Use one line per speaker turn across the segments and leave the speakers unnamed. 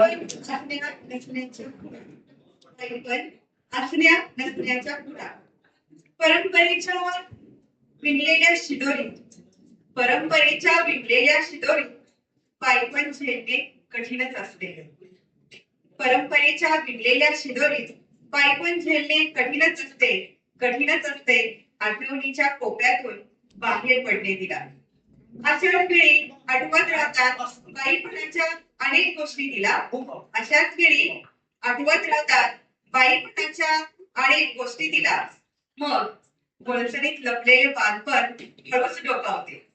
असण्या नसण्याच्या असण्या नसण्याच्या परंपरेच्या विणलेल्या शिदोरीत परंपरेच्या विणलेल्या शिदोरीत पायपण झेलणे कठीणच असते. परंपरेच्या विणलेल्या शिदोरीत बाईपण झेलणे कठीणच असते. कठीणच असते. आठवणीच्या कोपऱ्यातून बाहेर पडणे दिला अशाच वेळी आठवत राहतात. बाईपणाच्या अनेक गोष्टी तिला अशाच वेळी आठवत राहतात. बाईपणाच्या अनेक गोष्टी तिला. मग वळसणीत लपलेले बालपण हळूच डोकावते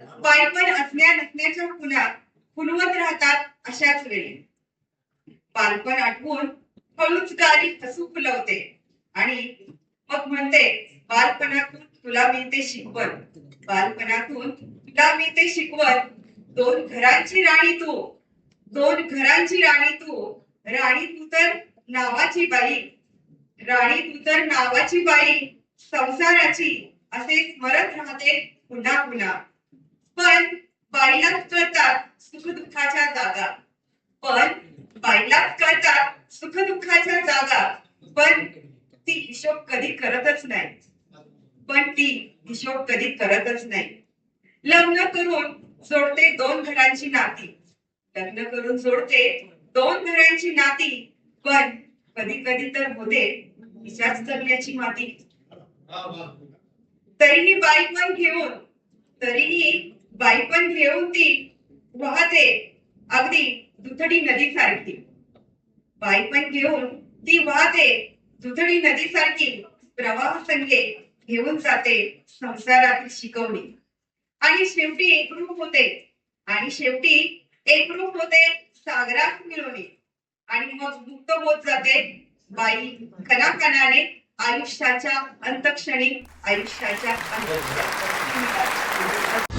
बालपण असण्या नसण्याच्या खुणा खुणवत राहतात अशाच वेळी. बालपण आठवून हळूच गाडी हसू फुलवते आणि मग म्हणते बालपणातून तुला मिळते शिकवण. बालपणातून तुला ते शिकवण दोन घरांची राणी तू दोन घरांची राणी तू. राणी तू तर नावाची बाई राणी तू तर नावाची बाई संसाराची असे स्मरत राहते पुन्हा पुन्हा. पण बाईलाच कळतात सुखदुःखाच्या जागा. पण बाईलाच कळतात सुखदुःखाच्या जागा. पण ती हिशोब कधी करतच नाही. पण ती हिशोब कधी करतच नाही. लग्न करून जोडते दोन घरांची नाती. लग्न करून जोडते दोन घरांची नाती पण कधी कधी तर होते विचार करण्याची माती. तरीही बाई पण घेऊन तरीही बाई पण घेऊन ती वाहते अगदी दुथडी नदी सारखी. बाई पण घेऊन ती वाहते दुथडी नदी सारखी प्रवाह संगे घेऊन जाते संसारातील शिकवणी. आणि शेवटी एकरूप होते. आणि शेवटी एकरूप होते सागरात मिळवणे. आणि मग मुक्त होत जाते बाई कणाकणाने आयुष्याच्या अंतक्षणी आयुष्याच्या अंतक्षणी.